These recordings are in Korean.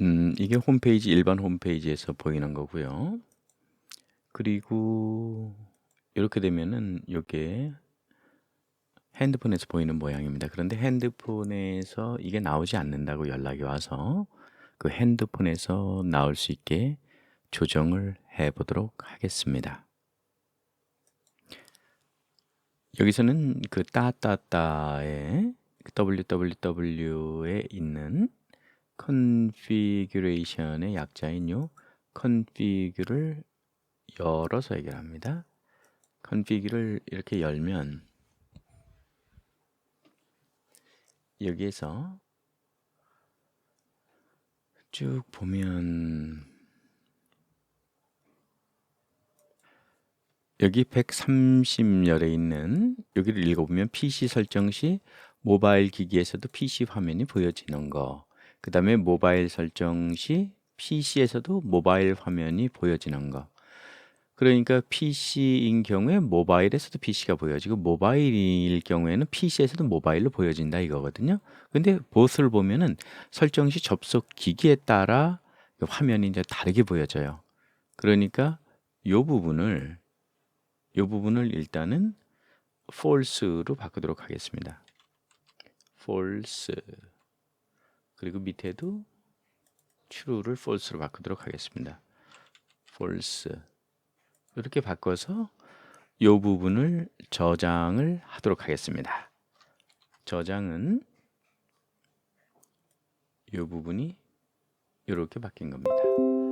음, 이게 홈페이지 일반 홈페이지에서 보이는 거고요. 그리고 이렇게 되면은 요게 핸드폰에서 보이는 모양입니다. 그런데 핸드폰에서 이게 나오지 않는다고 연락이 와서 그 핸드폰에서 나올 수 있게 조정을 해 보도록 하겠습니다. 여기서는 그 따따따의 www에 있는 configuration의 약자인 요 config를 열어서 해결합니다. config를 이렇게 열면 여기에서 쭉 보면 여기 130열에 있는 여기를 읽어보면 PC 설정 시 모바일 기기에서도 PC 화면이 보여지는 거. 그 다음에 모바일 설정 시 PC에서도 모바일 화면이 보여지는 거. 그러니까 PC인 경우에 모바일에서도 PC가 보여지고 모바일일 경우에는 PC에서도 모바일로 보여진다 이거거든요. 근데 보스를 보면은 설정 시 접속 기기에 따라 그 화면이 이제 다르게 보여져요. 그러니까 요 부분을 요 부분을 일단은 false로 바꾸도록 하겠습니다. false 그리고 밑에도 true를 false로 바꾸도록 하겠습니다. false 이렇게 바꿔서 이 부분을 저장을 하도록 하겠습니다. 저장은 이 부분이 이렇게 바뀐 겁니다.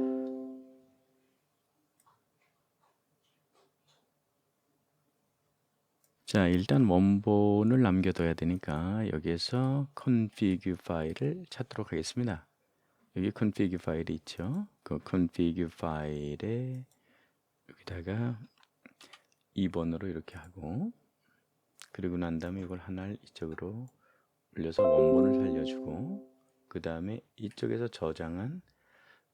자, 일단 원본을 남겨둬야 되니까 여기에서 config 파일을 찾도록 하겠습니다. 여기 config 파일이 있죠. 그 config 파일에 여기다가 2번으로 이렇게 하고 그리고 난 다음에 이걸 하나를 이쪽으로 올려서 원본을 살려주고 그 다음에 이쪽에서 저장한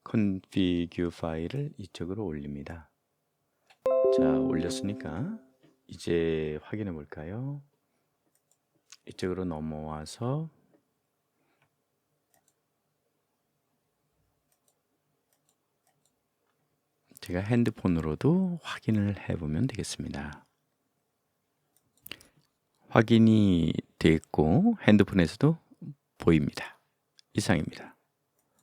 config 파일을 이쪽으로 올립니다. 자, 올렸으니까 이제 확인해 볼까요? 이쪽으로 넘어와서 제가 핸드폰으로도 확인을 해보면 되겠습니다. 확인이 됐고 핸드폰에서도 보입니다. 이상입니다.